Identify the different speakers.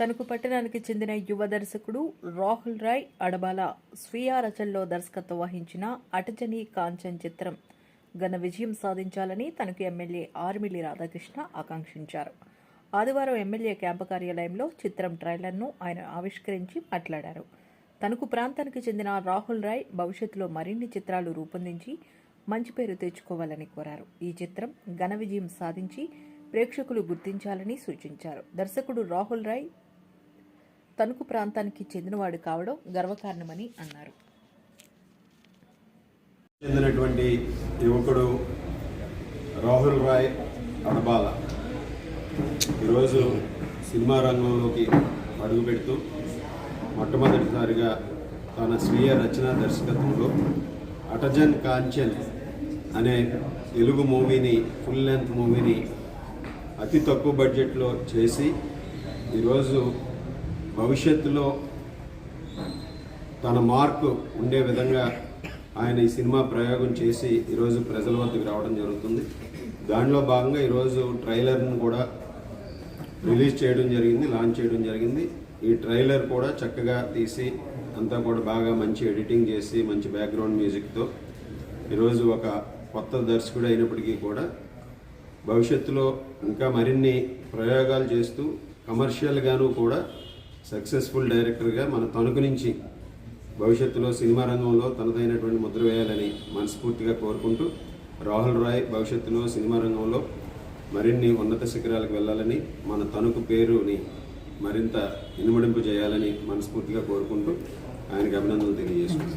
Speaker 1: తణుకు పట్టణానికి చెందిన యువ దర్శకుడు రాహుల్ రాయ్ అడబాల స్వీయ రచనలో దర్శకత్వం వహించిన అటజని కాంచన్ చిత్రం ఘన విజయం సాధించాలని తనకు ఎమ్మెల్యే ఆర్మిలి రాధాకృష్ణ ఆకాంక్షించారు. ఆదివారం ఎమ్మెల్యే క్యాంపు కార్యాలయంలో చిత్రం ట్రైలర్ను ఆయన ఆవిష్కరించి మాట్లాడారు. తనకు ప్రాంతానికి చెందిన రాహుల్ రాయ్ భవిష్యత్తులో మరిన్ని చిత్రాలు రూపొందించి మంచి పేరు తెచ్చుకోవాలని కోరారు. ఈ చిత్రం ఘన విజయం సాధించి ప్రేక్షకులు గుర్తించాలని సూచించారు. దర్శకుడు రాహుల్ రాయ్ తణుకు ప్రాంతానికి చెందినవాడు కావడం గర్వకారణమని అన్నారు.
Speaker 2: చెందినటువంటి యువకుడు రాహుల్ రాయ్ అడబాల. ఈరోజు సినిమా రంగంలోకి అడుగుపెడుతూ మొట్టమొదటిసారిగా తన స్వీయ రచన దర్శకత్వంలో అటజన్ కాంచన్ అనే తెలుగు మూవీని ఫుల్ లెంత్ మూవీని అతి తక్కువ బడ్జెట్లో చేసి ఈరోజు భవిష్యత్తులో తన మార్కు ఉండే విధంగా ఆయన ఈ సినిమా ప్రయోగం చేసి ఈరోజు ప్రజల వద్దకు రావడం జరుగుతుంది. దానిలో భాగంగా ఈరోజు ట్రైలర్ను కూడా రిలీజ్ చేయడం జరిగింది లాంచ్ చేయడం జరిగింది. ఈ ట్రైలర్ కూడా చక్కగా తీసి అంతా కూడా బాగా మంచి ఎడిటింగ్ చేసి మంచి బ్యాక్గ్రౌండ్ మ్యూజిక్తో ఈరోజు ఒక కొత్త దర్శకుడు అయినప్పటికీ కూడా భవిష్యత్తులో ఇంకా మరిన్ని ప్రయోగాలు చేస్తూ కమర్షియల్గాను కూడా సక్సెస్ఫుల్ డైరెక్టర్గా మన తణుకు నుంచి భవిష్యత్తులో సినిమా రంగంలో తనదైనటువంటి ముద్ర వేయాలని మనస్ఫూర్తిగా కోరుకుంటూ రాహుల్ రాయ్ భవిష్యత్తులో సినిమా రంగంలో మరిన్ని ఉన్నత శిఖరాలకు వెళ్ళాలని మన తణుకు పేరుని మరింత ఇనుమడింపు చేయాలని మనస్ఫూర్తిగా కోరుకుంటూ ఆయనకి అభినందనలు తెలియజేస్తున్నాను.